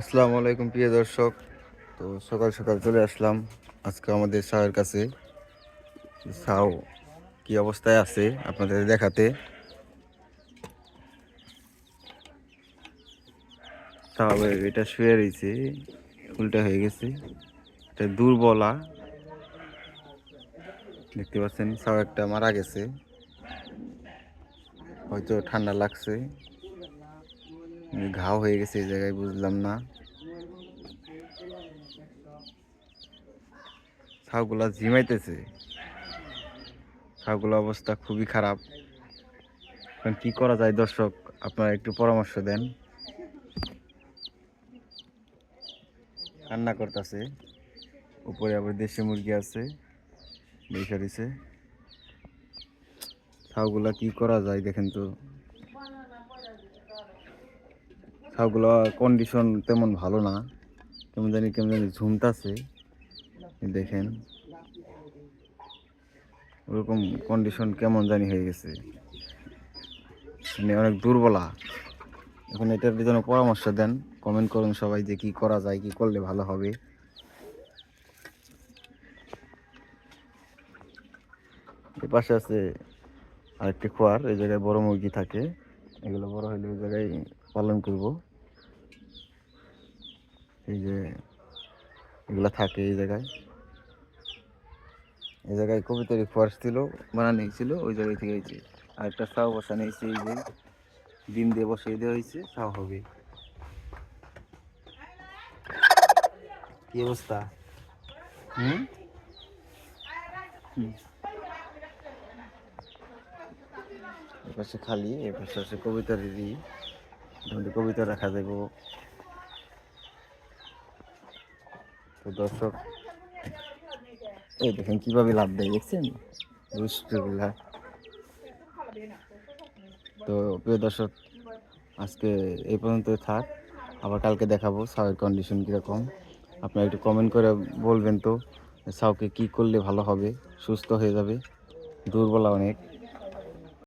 আসসালামু আলাইকুম, প্রিয় দর্শক। তো সকাল সকাল চলে আসলাম আজকে আমাদের সাহের কাছে। সাও কি অবস্থায় আছে আপনাদের দেখাতে? তাও এটা শুয়ে রয়েছে, উল্টা হয়ে গেছে। এটা দুর্বলা দেখতে পাচ্ছেন সাও একটা মারা গেছে। হয়তো ঠান্ডা লাগছে। ঘাও হয়ে গেছে এই জায়গায়, বুঝলাম না। ছাউগুলা ঝিমাইতেছে। ছাউগুলো অবস্থা খুবই খারাপ। এখন কি করা যায় দর্শক, আপনারা একটু পরামর্শ দেন। কান্না করতেছে। উপরে আবার দেশি মুরগি আছে, বৈশা দিছে ছাউগুলা কি করা যায় দেখেন তো। ছাউগুলো কন্ডিশন তেমন ভালো না। কেমন জানি কেমন জানি ঝুমতাছে। দেখেন। ওরকম কন্ডিশন কেমন জানি হয়ে গেছে। মানে অনেক দুর্বলা। এখন এটার জন্য পরামর্শ দেন। কমেন্ট করুন সবাই যে কি করা যায়, কি করলে ভালো হবে। এ পাশে আছে আরেকটি খোয়ার, এই জায়গায় বড় মুরগি থাকে। এগুলো বড় হলে ওই জায়গায় পালন করব। এই যে এগুলা থাকে এই জায়গায়। এই জায়গায় কবিতারি ফোয়ার্স ছিল, বানানো ছিল, ওই জায়গায় থেকে হয়েছে আর একটা সাও বসানো হয়েছে এই যে ডিম দিয়ে বসিয়ে দেওয়া হয়েছে সাও হবে। কি অবস্থা? হুম। এপাশে খালি, এপাশে আছে কবিতার মধ্যে কবিতা রাখা যাব তো দর্শক, এই দেখেন কীভাবে লাভ দেয়, দেখছেন? তো প্রিয় দর্শক, আজকে এই পর্যন্তই থাক। আবার কালকে দেখাবো সাউয়ের কন্ডিশন কীরকম। আপনারা একটু কমেন্ট করে বলবেন তো, সাউকে কি করলে ভালো হবে, সুস্থ হয়ে যাবে, দুর্বলা অনেক।